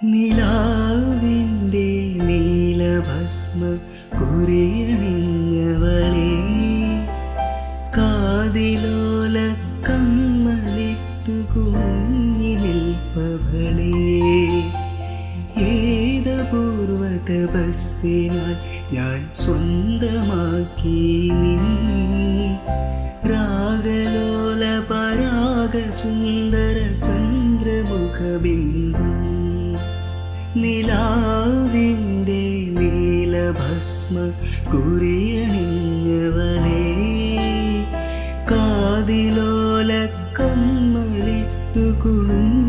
നിലാവിന്റെ നീലഭസ്മ കുറിയണിഞ്ഞവളെ കാതിലോല കമ്മലിട്ടു കുഞ്ഞി നിൽപ്പവളെ. ഏതപൂർവത ബസ്സിനാൽ ഞാൻ സ്വന്തമാക്കി നിൻ രാഗലോല പരാഗ സുന്ദര ചന്ദ്രമുഖബിംബം നിലാവിന്റെ നീലഭസ്മ കുറിയണിഞ്ഞവളെ. കാതിലോലക്കമ്മളിട്ടു കുളും